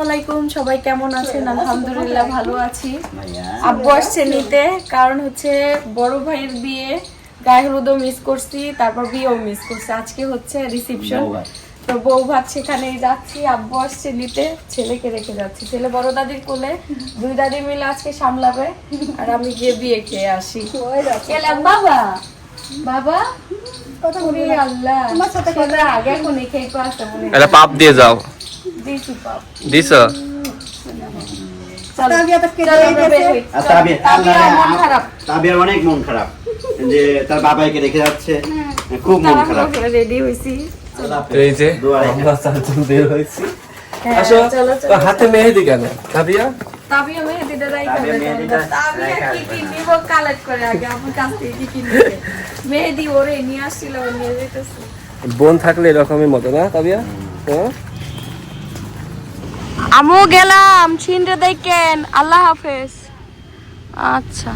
আসসালামাইকুম সবাই কেমন আছেন? আলহামদুলিল্লাহ ভালো আছি। আব্বু আসছে নিতে কারণ হচ্ছে বড় ভাইয়ের বিয়ে গায়ে হলুদও মিস করছি তারপর বিয়েও মিস করছি। আজকে হচ্ছে রিসিপশন তো বউ ভাত সেখানেই যাচ্ছি আব্বু আসছে নিতে ছেলেকে রেখে যাচ্ছি। ছেলে বড় দাদির কোলে দুই দাদি মিলে আজকে সামলাবে আর আমি গিয়ে বিয়ে খেয়ে আসি। গেলাম বাবা। বাবা? ওরে আল্লাহ সোজা আগে এখন খেয়ে আসতে মনে পাপ দিয়ে যাও। দিছি তাবিয়া মন খারাপ। তাবির অনেক মন খারাপ। যে তার বাবাইকে রেখে যাচ্ছে। খুব মন খারাপ। রেডি হইছি। এই যে আমরা চারজন বের হয়েছি হ্যাঁ, আসো চলো তো চলো। হাতে মেহেদি কেন? কাবিয়া তাবিয়া মেহেদিটা রাইখা তাবিয়া তাবিয়া কি কি নিব কালেক্ট করে আগে আমার কাছ থেকে কি কি নিবে মেহেদি ওরে নিয়ে আসছিল নিয়ে যেতেছে বোন থাকলে এরকমই মতো না কাবিয়া হ্যাঁ? আমু গেলাম ছিনরে দেখেন, আল্লাহ হাফেজ। আচ্ছা।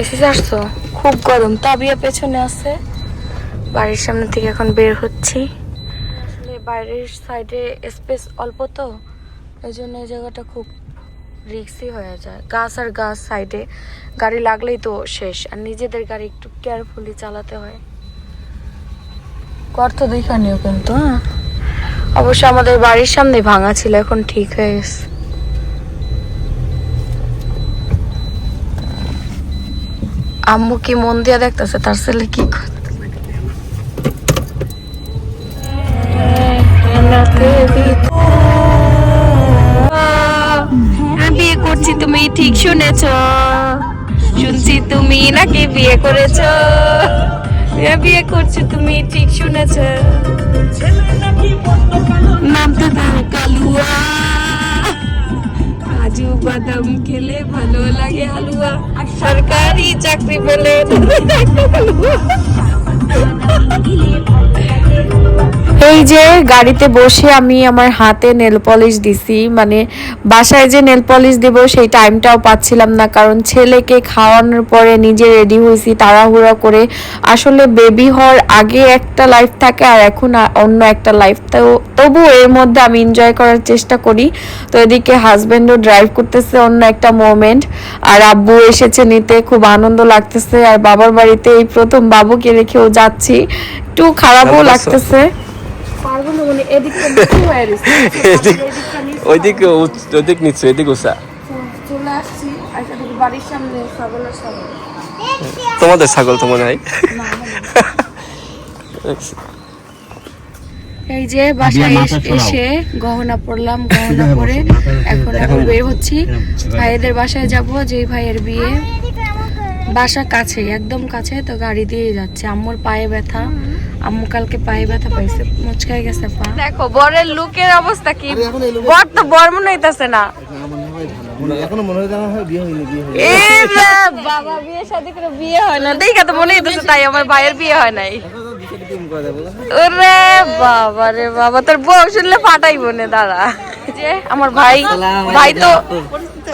এসে আসছো? খুব গরম, তাবিয়া পেছনে আছে। বাড়ির সামনে থেকে এখন বের হচ্ছি। আসলে বাইরের সাইডে স্পেস অল্প তো এই জন্য এই জায়গাটা খুব রিক্সি হয়ে যায়। গাছ আর গাছ সাইডে গাড়ি লাগলেই তো শেষ। আর নিজেদের গাড়ি একটু কেয়ারফুলি চালাতে হয়। কর তো দেখা নিও কিন্তু হ্যাঁ? অবশ্য আমাদের বাড়ির সামনে ভাঙা ছিল, এখন ঠিক হয়ে গেছে। আম্মু কি মন দিয়া দেখতেছে, তার ছেলে কি বিয়ে করছি, তুমি ঠিক শুনেছ। শুনছি তুমি নাকি বিয়ে করেছ। বিয়ে করছি, তুমি ঠিক শুনেছ। বাদাম খেলে ভালো লাগে হালুয়া সরকারি চাকরি পেলে এই যে গাড়িতে বসে আমি আমার হাতে নেল পলিশ দিছি মানে বাসায় যে নেল পলিশ দেব সেই টাইমটাও পাচ্ছিলাম না, কারণ ছেলেকে খাওয়ানোর পরে নিজে রেডি হয়েছি, তাড়াহুড়া করে। আসলে বেবি হওয়ার আগে একটা লাইফ থাকে আর এখন অন্য একটা লাইফ তো তবু এর মধ্যে আমি এনজয় করার চেষ্টা করি। তো এদিকে হাজবেন্ডও ড্রাইভ করতেছে অন্য একটা মোমেন্ট আর আব্বু এসেছে নিতে, খুব আনন্দ লাগতেছে, আর বাবার বাড়িতে এই প্রথম বাবুকে রেখেও যাচ্ছি। একটু খারাপও লাগতেছে। মানে ওইদিকে ওইদিক নিচ্ছে এদিক উষা ছাগল তোমাদের ছাগল তো মনে হয়। এই যে বাসায় এসে গহনা পরলাম গহনা পরে এখন এখন বের হচ্ছি। ভাইয়েদের বাসায় যাব যেই ভাইয়ের বিয়ে। বাসা কাছে একদম কাছে তো গাড়ি দিয়ে যাচ্ছে। আম্মুর পায়ে ব্যথা। আম্মু কালকে পায়ে ব্যথা পাইছে মুচকাই গেছে পা। দেখো বরের লুকের অবস্থা কি? বর তো বর মনে হইতাছে না। এখনও মনে হয় হয় বিয়ে হয়নি বিয়ে হয়নি। এ বাবা বিয়ে শাদী করে বিয়ে হয় না। দেখা তো মনে হইতেছে তাই আমার ভাইয়ের বিয়ে হয় নাই। ওরে বাবা রে বাবা তোর বউ শুনলে ফাটাইবো নে দাঁড়া। যে আমার ভাই ভাই তো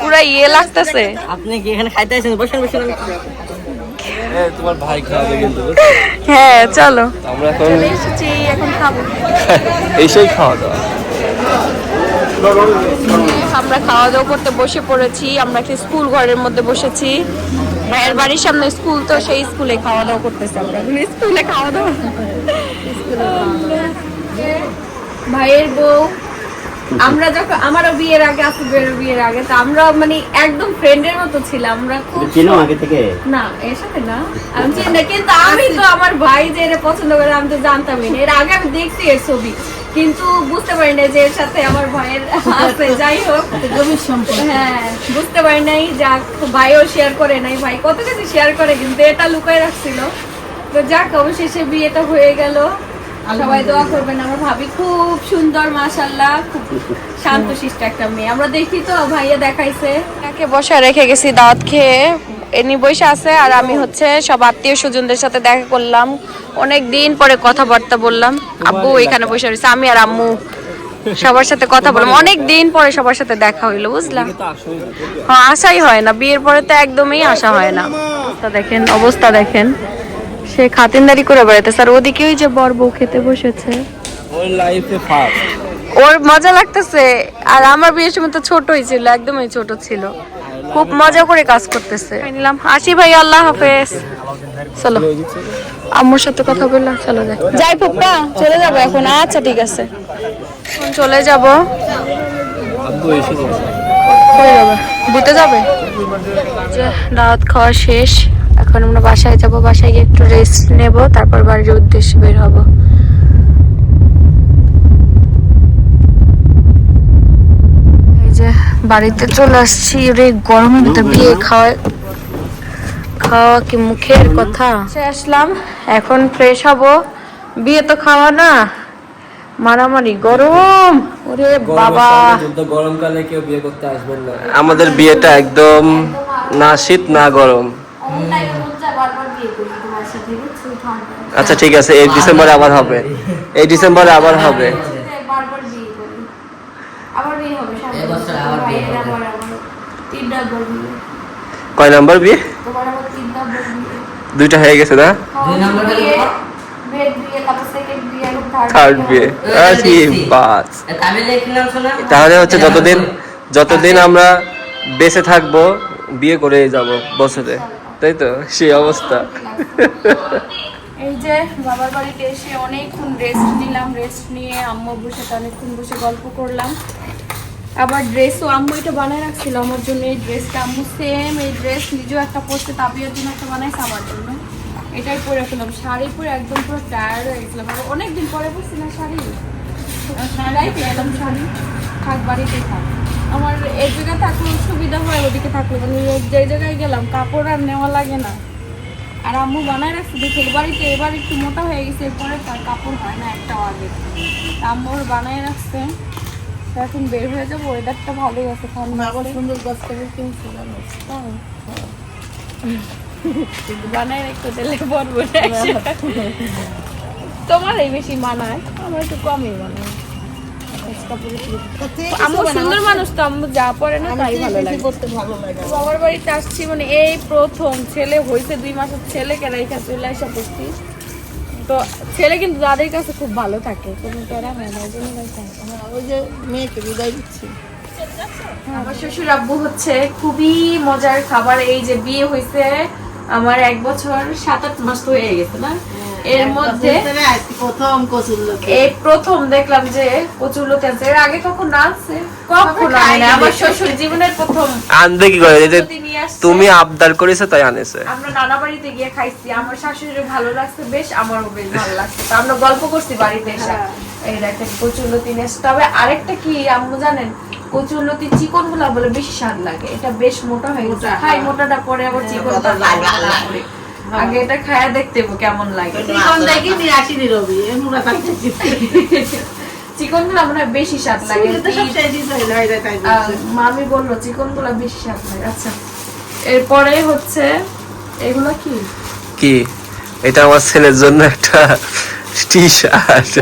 পুরা ইয়ে লাগতেছে। আপনি কি এখানে খাইতে আছেন বসেন বসেন। তোমার ভাই খাওয়াবে কিন্তু হ্যাঁ চলো। আমরা এখন এসেছি এখন খাব। খাওয়া দাওয়া। আমরা খাওয়া দাওয়া করতে বসে পড়েছি আমরা একটা স্কুল ঘরের মধ্যে বসেছি। ভাইয়ের বাড়ির সামনে স্কুল তো সেই স্কুলে খাওয়া দাওয়া করতেছি আমরা। স্কুলে খাওয়া দাওয়া। ভাইয়ের বউ আমরা যখন আমারও বিয়ের আগে আসিফের বিয়ের আগে তো আমরা মানে একদম ফ্রেন্ডের মতো ছিলাম। আমরা খুব চিনো আগে থেকে? না এর সাথে না। আমি চিনি না কিন্তু আমি তো আমার ভাই যে এটা পছন্দ করে আমি তো জানতামই না। এর আগে আমি দেখছি এর ছবি কিন্তু বুঝতে পারি না যে এর সাথে আমার ভাইয়ের আছে। যাই হোক। সম্পর্ক। হ্যাঁ বুঝতে পারি নাই যাক ভাইও শেয়ার করে নাই। ভাই কত কিছু শেয়ার করে কিন্তু এটা লুকায় রাখছিল। তো যাক অবশেষে বিয়েটা হয়ে গেল। সবাই দোয়া করবেন ভাবি খুব সুন্দর মাশাল্লাহ খুব একটা মেয়ে। আমরা দেখি তো, ভাইয়া দেখাইছে। তাকে রেখে গেছি দাওয়াত খেয়ে। বসে আছে আর আমি হচ্ছে সব আত্মীয় স্বজনদের সাথে দেখা করলাম। অনেক দিন পরে কথাবার্তা বললাম। আব্বু এখানে বসে রয়েছে, আমি আর আম্মু সবার সাথে কথা বললাম। অনেক দিন পরে সবার সাথে দেখা হইল, বুঝলাম। হ্যাঁ আসাই হয় না, বিয়ের পরে তো একদমই আসা হয় না। দেখেন, অবস্থা দেখেন। সে খাতিনদারি করে বেড়াতে স্যার ওদিকে ওই যে বর বউ খেতে বসেছে। ওর লাইফে ফার্স্ট ওর মজা লাগতেছে। আর আমার বিয়ের সময় তো ছোটই ছিল একদমই ছোট ছিল। খুব মজা করে কাজ করতেছে। নিলাম। আসি ভাই আল্লাহ হাফেজ। চলো। আম্মুর সাথে কথা বললাম চলো যাই। যাই পুপ্পা চলে যাব এখন। আচ্ছা ঠিক আছে। এখন চলে যাব। আব্বু এসে গেছে। কই যাবে। দিতে যাবে? যে দাওয়াত খাওয়া শেষ। এখন আমরা বাসায় যাব বাসায় গিয়ে একটু রেস্ট নেব তারপর বাড়ির উদ্দেশ্যে বের হব। বাড়িতে চলে আসছি রে গরমের ভিতর বিয়ে খাওয়া খাওয়া কি মুখের কথা? আসলাম এখন ফ্রেশ হব। বিয়ে তো খাওয়া না মারামারি গরম। ওরে বাবা। গরমকালে কেউ বিয়ে করতে আসবেন না। আমাদের বিয়েটা একদম না শীত না গরম। আচ্ছা ঠিক আছে এই ডিসেম্বরে আবার হবে। এই ডিসেম্বরে আবার হবে। কয় নাম্বার বিয়ে? দুইটা হয়ে গেছে না? থার্ড বিয়ে। আর বাস। তামিলে কি নাম শোনা? তাহলে হচ্ছে যতদিন যতদিন আমরা বেঁচে থাকব বিয়ে করে যাব বছরে। তাই তো? সেই অবস্থা। এই যে বাবার বাড়িতে এসে অনেকক্ষণ রেস্ট নিলাম রেস্ট নিয়ে আম্মু বসে অনেকক্ষণ বসে গল্প করলাম। আবার ড্রেসও আম্মু এটা বানায় রাখছিল, আমার জন্য এই ড্রেসটা আম্মু সেম এই ড্রেস নিজেও একটা পরতে তাবিয়ার জন্য একটা বানাইছে আমার জন্য। এটাই পরে ফেলাম শাড়ি পরে একদম পুরো টায়ার্ড হয়ে গেছিলাম। আর অনেকদিন পরে পরছি না শাড়ি। শাড়াই পেলাম শাড়ি। থাক, বাড়িতেই থাক। আমার এই জায়গায় থাকলে সুবিধা হয়, ওদিকে থাকলে মানে যে জায়গায় গেলাম, কাপড় আর নেওয়া লাগে না। আর আম্মু বানায় রাখছে দেখে বাড়িতে এবার একটু মোটা হয়ে গেছে এরপরে তার কাপড় হয় না একটাও আগে। আম্মুর বানায় রাখছে। এখন বের হয়ে যাব ওয়েদারটা ভালোই আছে ঠান্ডা সুন্দর গাছ থেকে কিনছি কিন্তু বানায় রাখতে দিলে বলব তোমার এই বেশি মানায় আমার একটু কমই মানায়। আম্মু সুন্দর মানুষ তো আম্মু যা পরে না তাই ভালো লাগে। বাবার বাড়িতে আসছি মানে এই প্রথম ছেলে হয়েছে দুই মাসের রেখে চলে আসা করছি তো ছেলে কিন্তু কাছে খুব ভালো থাকে। কোনো হয় না জন্য ওই যে মেয়েকে বিদায় দিচ্ছি। আমার শ্বশুর আব্বু হচ্ছে খুবই মজার খাবার। এই যে বিয়ে হয়েছে আমার এক বছর সাত আট মাস তো হয়ে গেছে না? এর মধ্যে প্রথম এই প্রথম দেখলাম যে প্রচুর লোক আছে। এর আগে কখন আছে? কখন না। আমার শ্বশুর জীবনের প্রথম আনবে কি করে? যে তুমি আবদার করেছ তাই আনেছে। আমরা নানা বাড়িতে গিয়ে খাইছি। আমার শাশুড়ির ভালো লাগছে বেশ আমারও বেশ ভালো লাগছে। তো আমরা গল্প করছি বাড়িতে এসে। এই দেখেন কচুরলতি নেস তবে আরেকটা কি আম্মু জানেন কচুরলতি চিকনগুলা বলে বেশি স্বাদ লাগে। এটা বেশ মোটা হয়ে গেছে। খাই মোটাটা পরে আবার চিকনটা লাগে। আগে এটা খায়া দেখতে কেমন লাগে। চিকন দেখি নিরাশি নিরবি এ মুড়া পাইতেছি চিকনগুলা মনে হয় বেশি স্বাদ লাগে। হয়ে মামি বলল চিকনগুলা বেশি স্বাদ লাগে। আচ্ছা। এরপরে হচ্ছে এগুলো কি? কি? এটা আমার ছেলের জন্য একটা টি শার্ট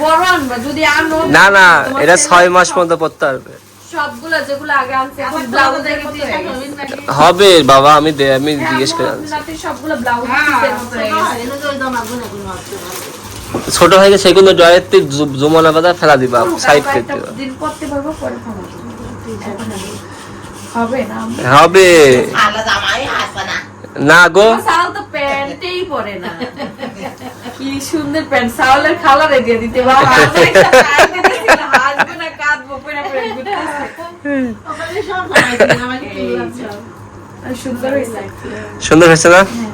বড় আনবা যদি আনো না না এটা ছয় মাস পর্যন্ত পড়তে পারবে। সবগুলা যেগুলো আগে আনছে হবে বাবা আমি দে আমি জিজ্ঞেস করে হ্যাঁ, আনছি। সবগুলো ব্লাউজ হ্যাঁ। হয়ে ছোট হয়ে গেছে সেগুলো ড্রয়ের জমানা বাদা ফেলা দিবা সাইড আর করে কয়েকটা দিবা। দিন পরতে পারব পরে হবে না হবে। আলাদা আমায় আসবে না। না গো। সাল তো প্যান্টেই পরে না। কি সুন্দর প্যান্ট সাওয়ালের খালারে দিয়ে দিতে বা হাসবে না কাঁদবো পরে পরে ঘুরতেছে। ওখানে সব বানাইছি আমাকে তুললাম সব আর সুন্দর হয়েছে না হ্যাঁ।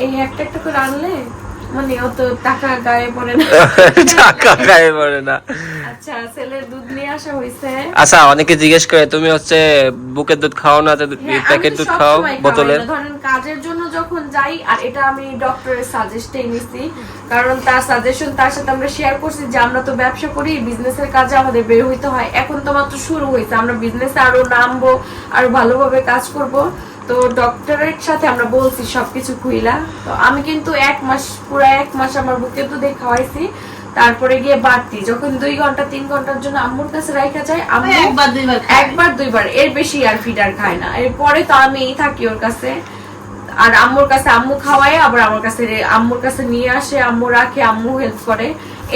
এই একটা একটা করে আনলে মানে অত টাকা গায়ে পড়ে না। টাকা গায়ে পড়ে না। আচ্ছা ছেলের দুধ নিয়ে আসা আচ্ছা অনেকে জিজ্ঞেস করে তুমি হচ্ছে বুকের দুধ খাও না হ্যাঁ, প্যাকেট দুধ খাও না। ধরেন কাজের জন্য যখন যাই আর এটা আমি ডক্টরের সাজেস্টেই নিছি কারণ তার সাজেশন তার সাথে আমরা শেয়ার করছি যে আমরা তো ব্যবসা করি বিজনেসের কাজে আমাদের বের হইতে হয়। এখন তো মাত্র শুরু হয়েছে আমরা বিজনেসে আরও নামবো আরও ভালোভাবে কাজ করব। তো ডক্টরের সাথে আমরা বলছি সবকিছু খুইলা। তো আমি কিন্তু এক মাস পুরো এক মাস আমার বুকে তো দিয়ে খাওয়াইছি। তারপরে গিয়ে বাড়তি। যখন দুই ঘণ্টা তিন ঘণ্টার জন্য আম্মুর কাছে রাখা যায় আম্মু একবার দুইবার একবার দুইবার। এর বেশি আর ফিডার খায় না। এরপরে তো আমি থাকি ওর কাছে। আর আম্মুর কাছে আম্মু খাওয়ায় আবার আমার কাছে আম্মুর কাছে নিয়ে আসে আম্মু রাখে আম্মু হেল্প করে।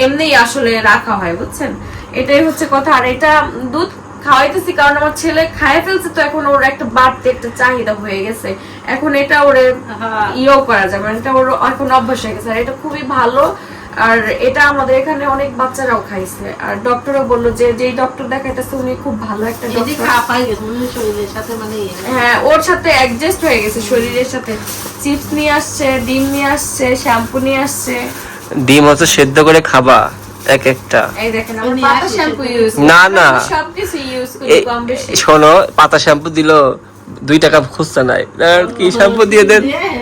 এমনিই আসলে রাখা হয় বুঝছেন? এটাই হচ্ছে কথা। আর এটা দুধ খাওয়াইতেছি কারণ আমার ছেলে খায় ফেলছে তো এখন ওর একটা বাড়তি একটা চাহিদা হয়ে গেছে। এখন এটা ওরে। ইয়েও করা যায় মানে এটা ওর এখন অভ্যাস হয়ে গেছে। আর এটা খুবই ভালো আর এটা আমাদের এখানে অনেক বাচ্চারাও খাইছে। আর ডক্টরও বলল যে যেই ডক্টর দেখাইতেছে উনি খুব ভালো একটা মানে ইয়ে। হ্যাঁ ওর সাথে অ্যাডজাস্ট হয়ে গেছে শরীরের সাথে। চিপস নিয়ে আসছে ডিম নিয়ে আসছে শ্যাম্পু নিয়ে আসছে। ডিম হচ্ছে সেদ্ধ করে খাবা। এক একটা। না, না। শোনো পাতা শ্যাম্পু দিল দুই টাকা খুঁজতে নাই। কি শ্যাম্পু দিয়ে দেন? হ্যাঁ।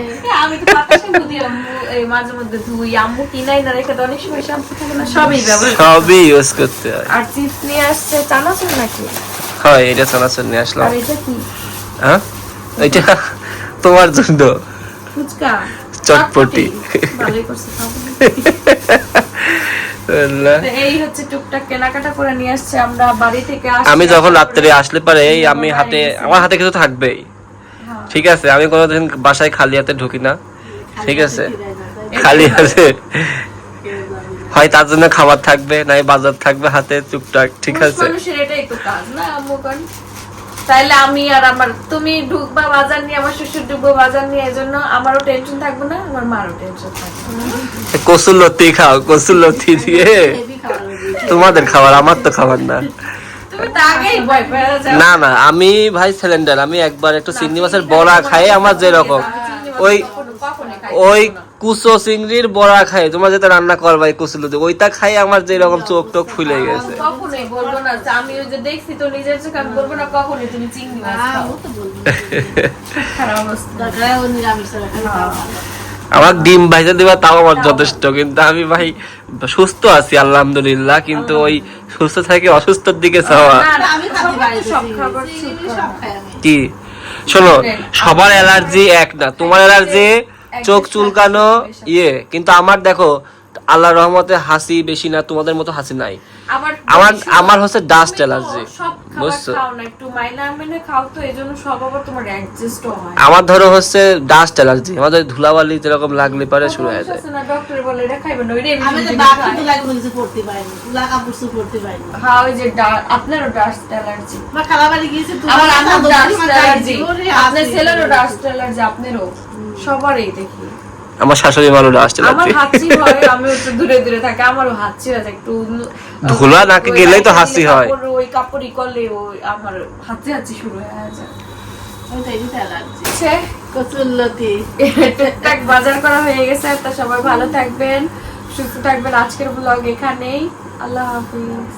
সবই ইউজ করতে হয়। আর চিপস নিয়ে আসছে চানাচুর নাকি? হয় এটা চানাচুর নিয়ে আসলাম। হ্যাঁ? এটা তোমার জন্য। চটপটি। আমি যখন রাত্রে আসলে পারে এই আমি হাতে আমার হাতে কিছু থাকবেই। হ্যাঁ। ঠিক আছে আমি কোনোদিন বাসায় খালি হাতে ঢুকি না। ঠিক আছে? খালি হাতে। হয় তার জন্য খাবার থাকবে নাই বাজার থাকবে হাতে টুকটাক। ঠিক আছে? তাইলে আমি আর আমার তুমি ঢুকবা বাজার নিয়ে আমার শ্বশুর ঢুকবো বাজার নিয়ে এজন্য আমারও টেনশন থাকবে না আমার মারও টেনশন থাকবে কসুর লতি খাও কসুর লতি দিয়ে। তোমাদের খাবার আমার তো খাবার না। না না আমি ভাই সিলিন্ডার আমি একবার একটু চিংড়ি মাছের বড়া খাই আমার যেরকম। ওই ওই কুচো চিংড়ির বড়া খাই। তোমরা যেটা রান্না করবা এই কুচুলো ওইটা খাই আমার যেরকম চোখ টোক ফুলে গেছে। কখনোই বলব না আমি ওই যে দেখছি তো নিজের চোখে আমি বলব না কখনোই তুমি চিংড়ি মাছ হ্যাঁ, খাও। তো বলবে। খারাপ অবস্থা। দরকার ও নিরামিষ ছাড়া আমার ডিম ভাইজা দিবা তাও আমার যথেষ্ট কিন্তু আমি ভাই সুস্থ আছি আলহামদুলিল্লাহ কিন্তু ওই সুস্থ থেকে অসুস্থর দিকে আমি। কি? শোনো সবার অ্যালার্জি এক না। তোমার অ্যালার্জি চোখ চুলকানো ইয়ে। কিন্তু আমার দেখো আল্লাহ রহমতে হাসি বেশি না তোমাদের মতো হাসি নাই। আবার আমার আমার হচ্ছে ডাস্ট অ্যালার্জি বুঝছ? একটু মাইনা মেনে খাও তো এজন্য সব আবার তোমার অ্যাডজাস্টও হয়। আমার ধরো হচ্ছে ডাস্ট অ্যালার্জি আমাদের ধুলাবালি যেরকম লাগলে পারে শুরু হয়ে যায়। ডক্টর বলে এটা খাইবেন ওই রে আমি তো দাঁত কিন্তু লাগবে কিছু পড়তে পারিনি তুলা কাপড় চুপ পড়তে পারিনি। হ্যাঁ ওই যে আপনারও ডাস্ট অ্যালার্জি আমার খালাবাড়ি গিয়েছে তুলা আমার আমার ডাস্ট অ্যালার্জি আপনার ছেলেরও ডাস্ট অ্যালার্জি আপনারও। সবারই দেখি। আমার শাশুড়ি মারও ডাস্ট আমার হাঁচি হয় আমি একটু দূরে দূরে থাকি আমারও হাঁচি হয় একটু ধুলা নাকে গেলেই তো হাঁচি হয়। ওই কাপড়ই করলে ওই আমার হাঁচি হাঁচি শুরু হয়ে যায়। টুকটাক বাজার করা হয়ে গেছে তা সবাই ভালো থাকবেন সুস্থ থাকবেন। আজকের ব্লগ এখানেই আল্লাহ হাফিজ।